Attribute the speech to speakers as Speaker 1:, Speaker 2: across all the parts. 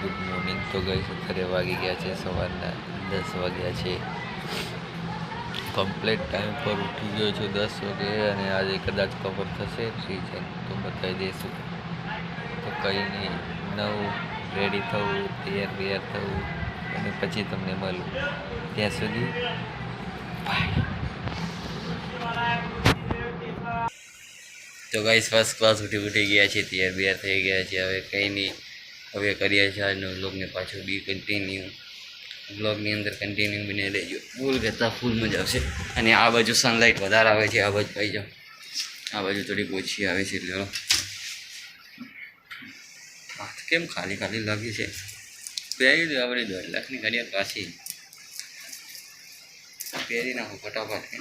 Speaker 1: Good morning તો ગઈ અત્યારે વાગી ગયા છે, સવારના દસ વાગ્યા છે. કમ્પ્લેટ ટાઈમ પર ઉઠી ગયો છું દસ વાગે અને આજે કદાચ કવર થશે રીઝન તો બતાવી દઈશું. તો કંઈ નહીં, નવું રેડી થવું, તૈયાર બૈયાર થવું, અને પછી તમને મળું. ત્યાં સુધી તો ગાઈસ ફર્સ્ટ ક્લાસ ઉઠી ઉઠી ગયા છે તૈયાર બિયાર થઈ ગયા છે હવે કંઈ નહીં. હવે કરીએ છીએ આજનો બ્લોગને પાછો બી કન્ટિન્યુ બ્લોગની અંદર કન્ટિન્યુ બને રહેજો. ફૂલ કરતાં ફૂલ મજા આવશે. અને આ બાજુ સનલાઇટ વધારે આવે છે, આ બાજુ પાઈ જાઓ. આ બાજુ થોડીક ઓછી આવે છે એટલે હાથ કેમ ખાલી ખાલી લાગી છે? પહેરી દો આપણે દોઢ લાખની ઘડિયાળ પાછી. પહેરી નાખો ફટાફટ.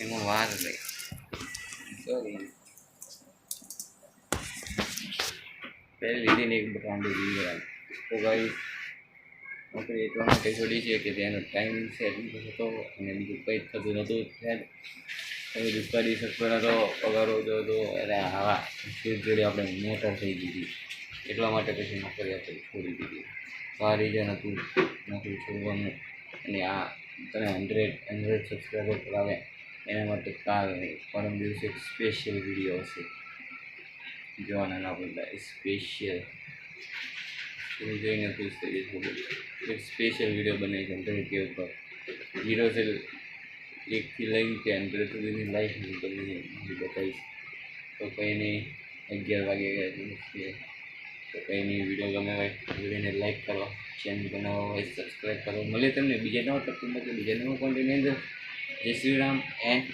Speaker 1: એમાં વાર લઈ પહેલી લીધી ને એક બ્રાન્ડેડ લીધી તો ભાઈ નોકરી એટલા માટે છોડી છે કે તેનો ટાઈમ સેટ હતો અને બીજું કંઈ થતું નહોતું. તમે કરી શકતો નહોતો, પગાર હતો અરે આવા જોડે આપણે મોટર થઈ દીધી એટલા માટે પછી નોકરી આપણે છોડી દીધી. તો આ રીઝન હતું નોકરી છોડવાનું. અને આ તમે હંડ્રેડ હંડ્રેડ સબસ્ક્રાઈબર કરાવે એના માટે કાલ પરમ દિવસે એક સ્પેશિયલ વીડિયો હશે. જોવાના ના ભૂલતા સ્પેશિયલ તમે જોઈને ખુશ થઈ જશો એક સ્પેશિયલ વીડિયો બનાવી છે હંડ્રેડ કે ઉપર ઝીરો છે એકથી લઈને કે હંડ્રેડ સુધીની લાઈફ હું તમને બતાવીશ તો કંઈ નહીં અગિયાર વાગે ગયા છે તો કંઈ નહીં વીડિયો ગમે હોય વિડીયોને લાઈક કરો ચેનલ બનાવવા હોય સબસ્ક્રાઈબ કરો મળે તમને બીજા નવા ટોપિકમાં કે બીજા નવા કોન્ટેન્ટની અંદર જય શ્રી રામ એન્ડ